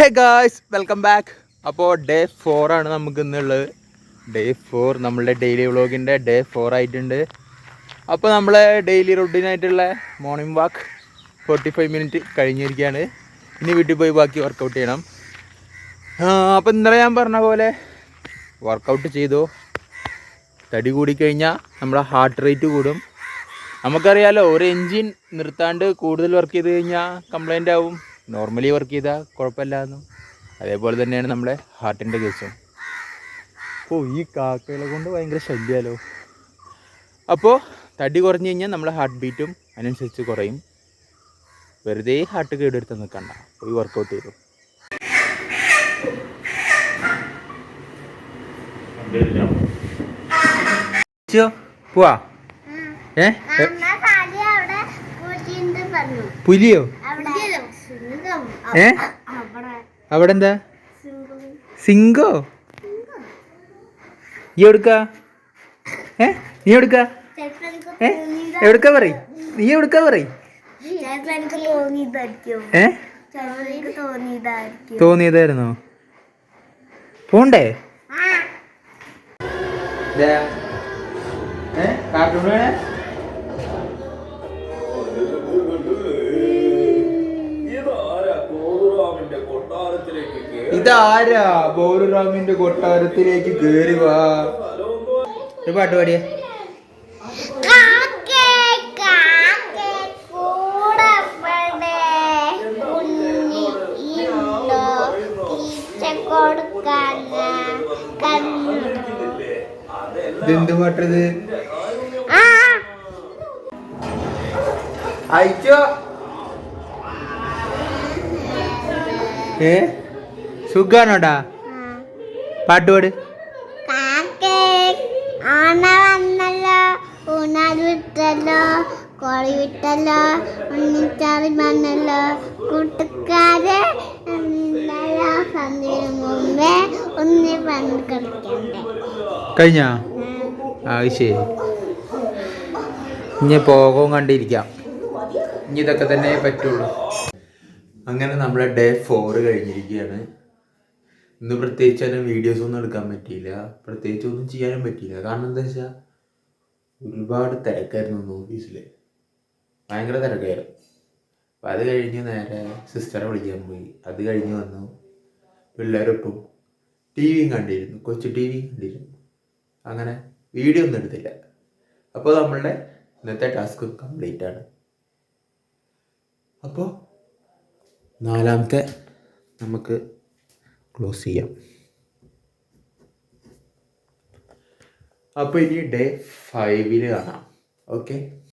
ഹേ guys welcome back അപ്പോൾ day four ആണ് നമുക്ക് ഇന്നുള്ളത്. ഡേ ഫോർ നമ്മളുടെ ഡെയിലി വ്ളോഗിന്റെ ഡേ ഫോർ ആയിട്ടുണ്ട്. അപ്പോൾ നമ്മളെ daily റൊട്ടീനായിട്ടുള്ള morning walk forty five minute കഴിഞ്ഞിരിക്കുകയാണ്. ഇനി വീട്ടിൽ പോയി ബാക്കി വർക്കൗട്ട് ചെയ്യണം. അപ്പോൾ ഇന്നലെ ഞാൻ പറഞ്ഞ പോലെ വർക്കൗട്ട് ചെയ്തു. തടി കൂടിക്കഴിഞ്ഞാൽ നമ്മുടെ ഹാർട്ട് റേറ്റ് കൂടും. നമുക്കറിയാലോ ഒരു എൻജിൻ നിർത്താണ്ട് കൂടുതൽ വർക്ക് ചെയ്ത് കഴിഞ്ഞാൽ കംപ്ലൈന്റ് ആവും. നോർമലി വർക്ക് ചെയ്താൽ കുഴപ്പമില്ലായിരുന്നു അതേപോലെ തന്നെയാണ് നമ്മുടെ ഹാർട്ടിന്റെ കേസും ഓ ഈ കാക്കകളെ കൊണ്ട് ഭയങ്കര ശല്യമല്ലോ അപ്പോൾ തടി കുറഞ്ഞു കഴിഞ്ഞാൽ നമ്മുടെ ഹാർട്ട് ബീറ്റും അതിനനുസരിച്ച് കുറയും. വെറുതെ ഹാർട്ട് കേടെടുത്ത് നിൽക്കണ്ട. പോയി വർക്കൗട്ട് ചെയ്തു. പോവാ? ഏ. പുലിയോ. ഏ? അവിടെ എന്താ സിംഗോ. നീ എടുക്ക ഏ? നീ എടുക്ക ഏ? എവിടുക്ക പറയും? നീ എവിടുക്ക പറയും? ഏ? തോന്നിയതായിരുന്നോ? പോണ്ടേ? കാർട്ടൂൺ വേണേ? ഇതാരാ? ബോറുറാമിന്റെ കൊട്ടാരത്തിലേക്ക് കേറി വാ. ഒരു പാട്ട് പാടിയ? ഇതെന്ത് പാട്ടത് ആ, അയച്ചോ? ഏ? സുഖാണോടാ? പാട്ടുപാട് വിട്ടല്ലോ കോഴി വിട്ടല്ലോ ഉണ്ണിച്ചാറി വന്നല്ലോ. കൂട്ടുകാരെ ഇന്നലെ സന്ധ്യന് മുമ്പേ ഒന്ന് പണ്ട് കളിക്കണ്ടേ. കഴിഞ്ഞാ? ആ. അത് ശരി. ഇനി പോകും കണ്ടിരിക്കാം. ഇനി ഇതൊക്കെ തന്നെ പറ്റുള്ളൂ. അങ്ങനെ നമ്മുടെ ഡേ ഫോർ കഴിഞ്ഞിരിക്കുകയാണ്. ഇന്ന് പ്രത്യേകിച്ച് അതിന് വീഡിയോസ് ഒന്നും എടുക്കാൻ പറ്റിയില്ല. പ്രത്യേകിച്ച് ഒന്നും ചെയ്യാനും പറ്റിയില്ല. കാരണം എന്താ വെച്ചാൽ ഒരുപാട് തിരക്കായിരുന്നു ഓഫീസിൽ ഭയങ്കര തിരക്കായിരുന്നു. അപ്പം അത് കഴിഞ്ഞ് നേരെ സിസ്റ്ററെ വിളിക്കാൻ പോയി. അത് കഴിഞ്ഞ് വന്നു. പിള്ളേരൊപ്പം ടി വിയും കണ്ടിരുന്നു. കൊച്ചു ടി വിയും കണ്ടിരുന്നു. അങ്ങനെ വീഡിയോ ഒന്നും എടുത്തില്ല. അപ്പോൾ നമ്മളുടെ ഇന്നത്തെ ടാസ്ക് കംപ്ലീറ്റ് ആണ്. അപ്പോൾ നാലാമത്തെ നമുക്ക് ക്ലോസ് ചെയ്യാം. അപ്പോൾ ഇനി ഡേ ഫൈവിൽ കാണാം. ഓക്കെ